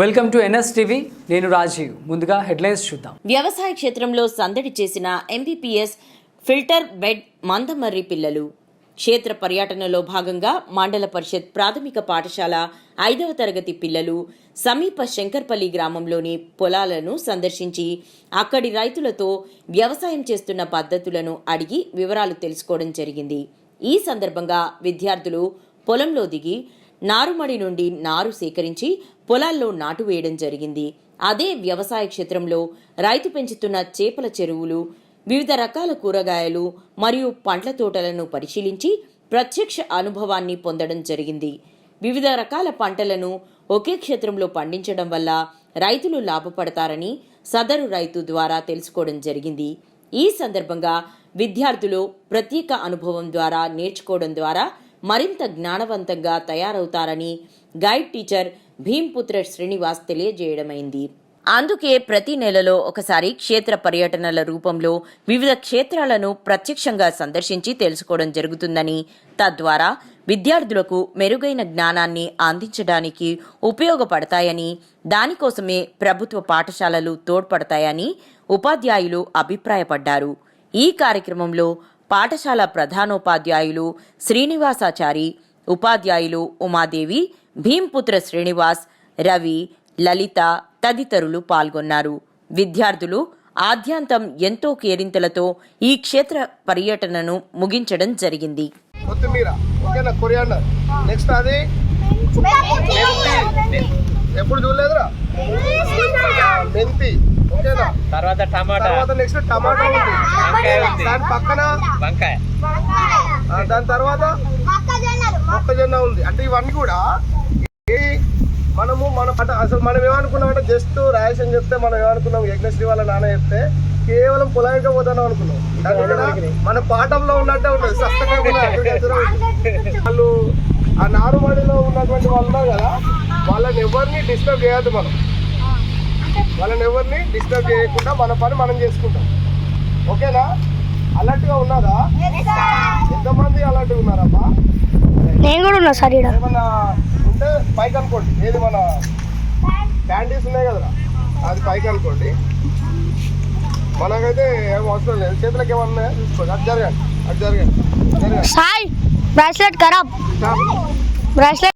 Welcome to NS TV. నేను రాజీవ్. ముందుగా headlines చూద్దాం. వ్యవసాయ క్షేత్రంలో సందడి చేసిన ఎంబీపీఎస్ ఫిల్టర్ బెడ్ మందమర్రి పిల్లలు. క్షేత్ర పర్యటనలో భాగంగా మండల పరిషత్ ప్రాథమిక పాఠశాల ఐదవ తరగతి పిల్లలు సమీప శంకర్పల్లి గ్రామంలోని పొలాలను సందర్శించి అక్కడి రైతులతో వ్యవసాయం చేస్తున్న పద్ధతులను అడిగి వివరాలు తెలుసుకోవడం జరిగింది. ఈ సందర్భంగా విద్యార్థులు పొలంలో దిగి నారుమడి నుండి నారు సేకరించి పొలాల్లో నాటు వేయడం జరిగింది. అదే వ్యవసాయ క్షేత్రంలో రైతు పెంచుతున్న చేపల చెరువులు వివిధ రకాల కూరగాయలు మరియు పండ్ల తోటలను పరిశీలించి ప్రత్యక్ష అనుభవాన్ని పొందడం జరిగింది. వివిధ రకాల పంటలను ఒకే క్షేత్రంలో పండించడం వల్ల రైతులు లాభపడతారని సదరు రైతు ద్వారా తెలుసుకోవడం జరిగింది. ఈ సందర్భంగా విద్యార్థులు ప్రత్యేక అనుభవం ద్వారా నేర్చుకోవడం ద్వారా మరింత జ్ఞానవంతంగా తయారవుతారని గైడ్ టీచర్ భీంపుత్ర శ్రీనివాస్ తెలియజేయడమైంది. అందుకే ప్రతి నెలలో ఒకసారి క్షేత్ర పర్యటనల రూపంలో వివిధ క్షేత్రాలను ప్రత్యక్షంగా సందర్శించి తెలుసుకోవడం జరుగుతుందని తద్వారా విద్యార్థులకు మెరుగైన జ్ఞానాన్ని అందించడానికి ఉపయోగపడతాయని దానికోసమే ప్రభుత్వ పాఠశాలలు తోడ్పడతాయని ఉపాధ్యాయులు అభిప్రాయపడ్డారు. ఈ కార్యక్రమంలో పాఠశాల ప్రధానోపాధ్యాయులు శ్రీనివాసాచారి ఉపాధ్యాయులు ఉమాదేవి భీంపుత్ర శ్రీనివాస్ రవి లలిత తదితరులు పాల్గొన్నారు. విద్యార్థులు ఆద్యాంతం ఎంతో కేరింతలతో ఈ క్షేత్ర పర్యటనను ముగించడం జరిగింది. కొత్తిమీర ఓకేనా? కొరియాండర్. నెక్స్ట్ అది? మెంతి. ఎప్పుడు చూడలేదురా? మెంతి. ఓకేనా తర్వాత టమాటా. తర్వాత నెక్స్ట్ టమాటా ఉంది. వంకాయ ఉంది. దాని పక్కన వంకాయ. ఆ, దాని తర్వాత మొక్కజొన్న ఉంది. అంటే ఇవన్నీ కూడా ఏ మనము మన పంట అసలు మనం ఏమనుకున్నామంటే జస్ట్ రాయసం చెప్తే మనం ఏమనుకున్నాం? యజ్ఞశ్రీ వాళ్ళ నాన్న చెప్తే కేవలం పొలానికే పోతాను అనుకున్నాం. మన పాఠంలో ఉన్నట్టే ఉంటుంది. వాళ్ళు ఆ నారుమడిలో ఉన్నటువంటి వాళ్ళు ఉన్నారు కదా వాళ్ళని ఎవరిని డిస్టర్బ్ చేయొద్దు మనం. వాళ్ళని ఎవరిని డిస్టర్బ్ చేయకుండా మన పని మనం చేసుకుంటాం. ఓకేనా? అలర్ట్గా ఉన్నారా? ఎంతమంది అలర్ట్గా ఉన్నారమ్మా? నేను కూడా ఉన్నా సార్ ఏమన్నా ఉంటే పైకి అనుకోండి. ఏది మన క్యాండీస్ ఉన్నాయి కదరా? అది పైకి అనుకోండి. మనకైతే ఏం అవసరం లేదు. చేతులకు ఏమన్నా? చూసుకోండి. అటు జరగండి. అటు జరగండి. సాయ్ బ్రాస్లెట్ ఖరాబ్. బ్రాస్లెట్